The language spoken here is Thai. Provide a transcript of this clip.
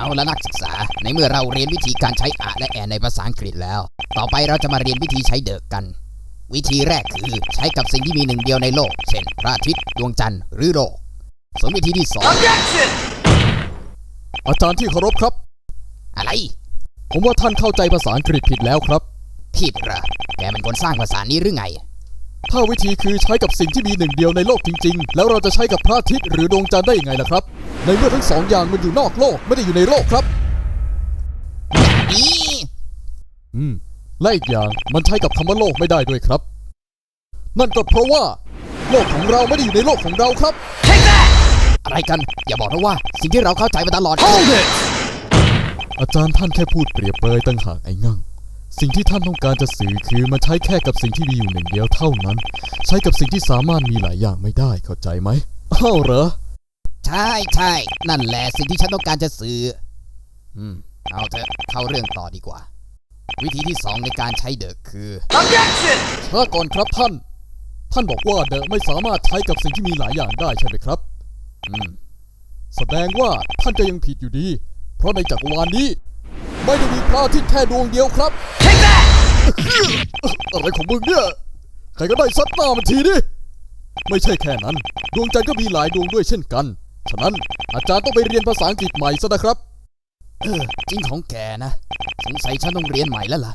เอาละนักศึกษา ในเมื่อเราเรียนวิธีการใช้อะและแอนในภาษาอังกฤษแล้ว ต่อไปเราจะมาเรียนวิธีใช้เดอะกัน วิธีแรกคือใช้กับสิ่งที่มีหนึ่งเดียวในโลก เช่น พระอาทิตย์ดวงจันทร์หรือโลก ส่วนวิธีที่สองอาจารย์ที่เคารพครับ อะไร ผมว่าท่านเข้าใจภาษาอังกฤษผิดแล้วครับ ผิดเหรอแกเป็นคนสร้างภาษานี้หรือไง ถ้าวิธีคือใช้กับสิ่งที่มีหนึ่งเดียวในโลกจริง ๆ แล้วเราจะใช้กับพระอาทิตย์หรือดวงจันทร์ได้ยังไงล่ะครับ ในเมื่อทั้งสองอย่างมันอยู่นอกโลกไม่ได้อยู่ในโลกครับนี่อืมและอีกอย่างมันใช้กับคำว่าโลกไม่ได้ด้วยครับ นั่นก็เพราะว่า โลกของเราไม่ได้อยู่ในโลกของเราครับ อะไรกัน อย่าบอกนะว่า สิ่งที่เราเข้าใจมาตลอดอาจารย์ท่านแค่พูดเปรียบเปรยตั้งหากไอ้งั่งสิ่งที่ท่านต้องการจะสื่อคือมันใช้แค่กับสิ่งที่มีอยู่หนึ่งเดียวเท่านั้น ใช้กับสิ่งที่สามารถมีหลายอย่างไม่ได้เข้าใจไหมอ้าวเหรอ ใช่ใช่ นั่นแหละสิ่งที่ฉันต้องการจะสื่อ อืม เอาเถอะ เข้าเรื่องต่อดีกว่า วิธีที่สองในการใช้เดอะคือช้าก่อนครับท่าน ท่านบอกว่าเดอะไม่สามารถใช้กับสิ่งที่มีหลายอย่างได้ใช่ไหมครับ อืม แสดงว่าท่านก็ยังผิดอยู่ดี เพราะในจักรวาลนี้ ไม่ได้มีพระอาทิตย์แค่ดวงเดียวครับอะไรของมึงเนี่ย ใครก็ได้ซัดหน้ามันทีดิ ไม่ใช่แค่นั้น ดวงจันทร์ก็มีหลายดวงด้วยเช่นกัน ฉะนั้นอาจารย์ต้องไปเรียนภาษาอังกฤษใหม่ซะนะครับ เออจริงของแกนะ สงสัยฉันต้องเรียนใหม่แล้วล่ะ